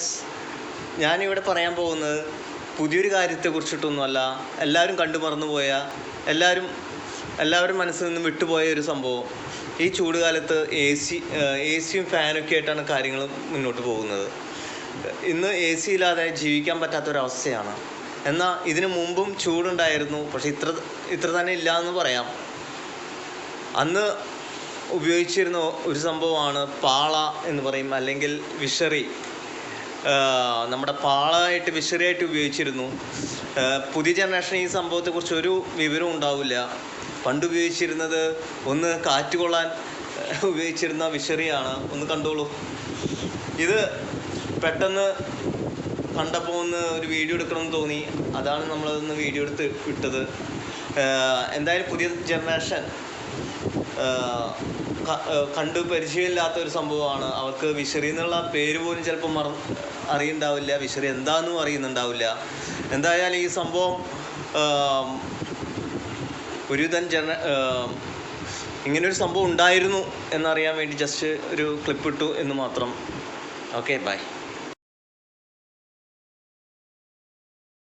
Guys ഞാനിവിടെ പറയാൻ പോകുന്നത് പുതിയൊരു കാര്യത്തെക്കുറിച്ചിട്ടൊന്നുമല്ല. എല്ലാവരും കണ്ടു മറന്നുപോയ എല്ലാവരും എല്ലാവരും മനസ്സിൽ നിന്നും വിട്ടുപോയ ഒരു സംഭവം. ഈ ചൂടുകാലത്ത് എ സി എ സിയും ഫാനൊക്കെ ആയിട്ടാണ് കാര്യങ്ങൾ മുന്നോട്ട് പോകുന്നത്. ഇന്ന് എ സി ഇല്ലാതെ ജീവിക്കാൻ പറ്റാത്തൊരവസ്ഥയാണ്. എന്നാൽ ഇതിനു മുമ്പും ചൂടുണ്ടായിരുന്നു പക്ഷെ ഇത്ര ഇത്ര തന്നെ ഇല്ല എന്ന് പറയാം. അന്ന് ഉപയോഗിച്ചിരുന്ന ഒരു സംഭവമാണ് പാള എന്ന് പറയും അല്ലെങ്കിൽ വിഷറി. നമ്മുടെ പാളമായിട്ട് വിശറിയായിട്ട് ഉപയോഗിച്ചിരുന്നു. പുതിയ ജനറേഷൻ ഈ സംഭവത്തെക്കുറിച്ച് ഒരു വിവരം ഉണ്ടാവില്ല. പണ്ട് ഉപയോഗിച്ചിരുന്നത് ഒന്ന് കാറ്റ് കൊള്ളാൻ ഉപയോഗിച്ചിരുന്ന വിശറിയാണ്. ഒന്ന് കണ്ടോളൂ. ഇത് പെട്ടെന്ന് കണ്ടപ്പോൾ ഒന്ന് ഒരു വീഡിയോ എടുക്കണമെന്ന് തോന്നി. അതാണ് നമ്മളതൊന്ന് വീഡിയോ എടുത്ത് വിട്ടത് എന്തായാലും പുതിയ ജനറേഷൻ കണ്ട് പരിചയമില്ലാത്ത ഒരു സംഭവമാണ്. അവർക്ക് വിഷറി എന്നുള്ള പേര് പോലും ചിലപ്പോൾ മറ അറിയുന്നുണ്ടാവില്ല വിഷറി എന്താണെന്നും അറിയുന്നുണ്ടാവില്ല. എന്തായാലും ഈ സംഭവം ഒരുതൻ ജന ഇങ്ങനൊരു സംഭവം ഉണ്ടായിരുന്നു എന്നറിയാൻ വേണ്ടി ജസ്റ്റ് ഒരു ക്ലിപ്പ് ഇട്ടു എന്ന് മാത്രം. Okay bye